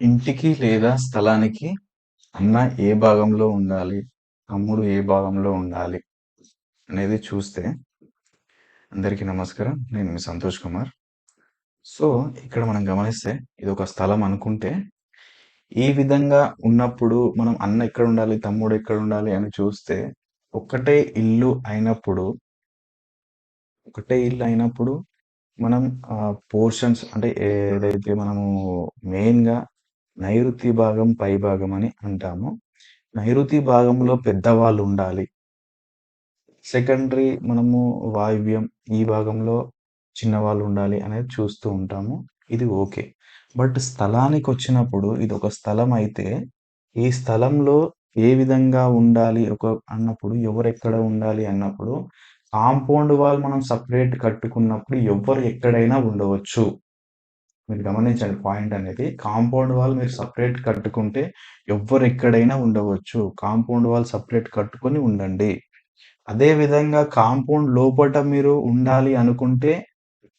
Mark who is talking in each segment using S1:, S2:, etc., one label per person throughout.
S1: ఇంటికి లేదా స్థలానికి అన్న ఏ భాగంలో ఉండాలి? తమ్ముడు ఏ భాగంలో ఉండాలి? అనేది చూస్తే అందరికీ నమస్కారం. నేను మీ సంతోష్ కుమార్. సో, ఇక్కడ మనం గమనిస్తే ఇదొక స్థలం అనుకుంటే, ఈ విధంగా ఉన్నప్పుడు మనం అన్న ఎక్కడుండాలి? తమ్ముడు ఎక్కడుండాలి? అని చూస్తే ఒక్కటే ఇల్లు అయినప్పుడు ఒకటే ఇల్లు అయినప్పుడు మనం ఆహ్, పోర్షన్స్ అంటే ఏదైతే మనము మెయిన్‌గా నైరుతి భాగం, పై భాగం అని అంటాము. నైరుతి భాగంలో పెద్దవాళ్ళు ఉండాలి. సెకండరీ మనము వాయువ్యం ఈ భాగంలో చిన్నవాళ్ళు ఉండాలి అనేది చూస్తూ ఉంటాము. ఇది ఓకే. బట్ స్థలానికి వచ్చినప్పుడు ఇది ఒక స్థలం అయితే, ఈ స్థలంలో ఏ విధంగా ఉండాలి ఒక అన్నప్పుడు ఎవరెక్కడ ఉండాలి అన్నప్పుడు కాంపౌండ్ వాల్ మనం సపరేట్ కట్టుకున్నప్పుడు ఎవ్వరు ఎక్కడైనా ఉండవచ్చు. మీరు గమనించండి పాయింట్ అనేది. కాంపౌండ్ వాల్ మీరు సపరేట్ కట్టుకుంటే ఎవ్వరు ఎక్కడైనా ఉండవచ్చు. కాంపౌండ్ వాల్ సెపరేట్ కట్టుకొని ఉండండి. అదే విధంగా కాంపౌండ్ లోపట మీరు ఉండాలి అనుకుంటే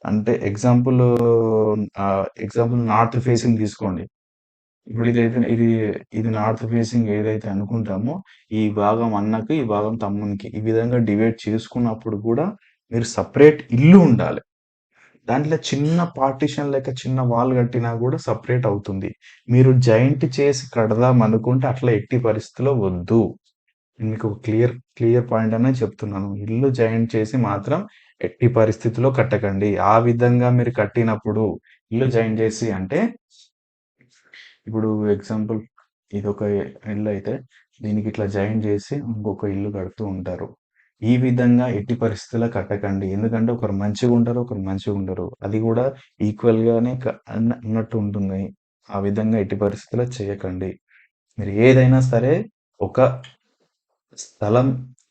S1: అంటే ఎగ్జాంపుల్ ఎగ్జాంపుల్ నార్త్ ఫేసింగ్ తీసుకోండి. ఇప్పుడు ఇదైతే ఇది ఇది నార్త్ ఫేసింగ్ ఏదైతే అనుకుంటామో, ఈ భాగం అన్నకి, ఈ భాగం తమ్మునికి. ఈ విధంగా డివైడ్ చేసుకున్నప్పుడు కూడా మీరు సపరేట్ ఇల్లు ఉండాలి. దాంట్లో చిన్న పార్టిషన్ లేక చిన్న వాల్ కట్టినా కూడా సపరేట్ అవుతుంది. మీరు జాయింట్ చేసి కడదాం అనుకుంటే అట్లా ఎట్టి పరిస్థితిలో వద్దు. నేను మీకు క్లియర్ క్లియర్ పాయింట్ అనే చెప్తున్నాను. ఇల్లు జాయింట్ చేసి మాత్రం ఎట్టి పరిస్థితిలో కట్టకండి. ఆ విధంగా మీరు కట్టినప్పుడు ఇల్లు జాయింట్ చేసి అంటే ఇప్పుడు ఎగ్జాంపుల్ ఇది ఒక ఇల్లు అయితే దీనికి ఇట్లా జాయిన్ చేసి ఇంకొక ఇల్లు కడుతూ ఉంటారు. ఈ విధంగా ఎట్టి పరిస్థితుల్లో కట్టకండి. ఎందుకంటే ఒకరు మంచిగా ఉంటారు ఒకరు మంచిగా ఉండరు అది కూడా ఈక్వల్‌గానే క అన్నట్టు ఉంటుంది. ఆ విధంగా ఎట్టి పరిస్థితుల్లో చేయకండి. మీరు ఏదైనా సరే ఒక స్థలం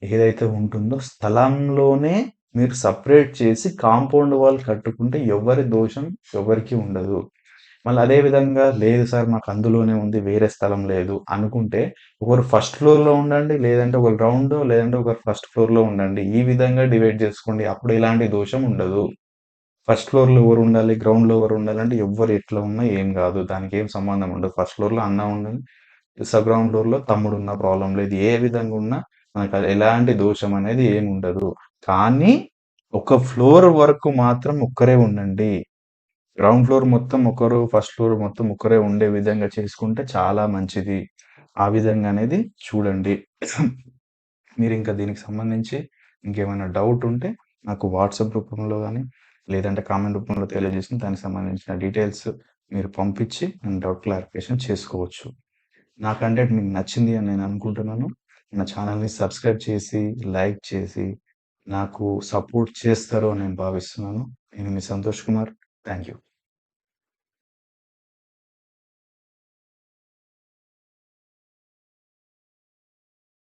S1: ఏదైతే ఉంటుందో స్థలంలోనే మీరు సపరేట్ చేసి కాంపౌండ్ వాల్ కట్టుకుంటే ఎవరి దోషం ఎవరికీ ఉండదు. మళ్ళీ అదే విధంగా లేదు సార్ మాకు అందులోనే ఉంది వేరే స్థలం లేదు అనుకుంటే ఒకరు ఫస్ట్ ఫ్లోర్‌లో ఉండండి. లేదంటే ఒకరు గ్రౌండ్ లేదంటే ఒకరు ఫస్ట్ ఫ్లోర్‌లో ఉండండి. ఈ విధంగా డివైడ్ చేసుకోండి. అప్పుడు ఎలాంటి దోషం ఉండదు. ఫస్ట్ ఫ్లోర్‌లో ఎవరు ఉండాలి? గ్రౌండ్‌లో ఎవరు ఉండాలి అంటే ఎవ్వరు ఎట్లా ఉన్నా ఏం కాదు. దానికి ఏం సంబంధం ఉండదు. ఫస్ట్ ఫ్లోర్‌లో అన్న ఉండాలి. సబ్ గ్రౌండ్ ఫ్లోర్‌లో తమ్ముడు ఉన్న ప్రాబ్లం లేదు. ఏ విధంగా ఉన్నా మనకు ఎలాంటి దోషం అనేది ఏమి ఉండదు. కానీ ఒక ఫ్లోర్ వరకు మాత్రం ఒక్కరే ఉండండి. గ్రౌండ్ ఫ్లోర్ మొత్తం ఒకరు, ఫస్ట్ ఫ్లోర్ మొత్తం ఒక్కరే ఉండే విధంగా చేసుకుంటే చాలా మంచిది. ఆ విధంగా అనేది చూడండి. మీరు ఇంకా దీనికి సంబంధించి ఇంకేమైనా డౌట్ ఉంటే నాకు వాట్సాప్ రూపంలో కానీ లేదంటే కామెంట్ రూపంలో తెలియజేసి దానికి సంబంధించిన డీటెయిల్స్ మీరు పంపించి నేను డౌట్ క్లారిఫికేషన్ చేసుకోవచ్చు. నా కంటెంట్ మీకు నచ్చింది అని నేను అనుకుంటున్నాను. నా ఛానల్‌ని సబ్స్క్రైబ్ చేసి, లైక్ చేసి నాకు సపోర్ట్ చేస్తారు అని నేను భావిస్తున్నాను. నేను మీ సంతోష్ కుమార్. Thank you.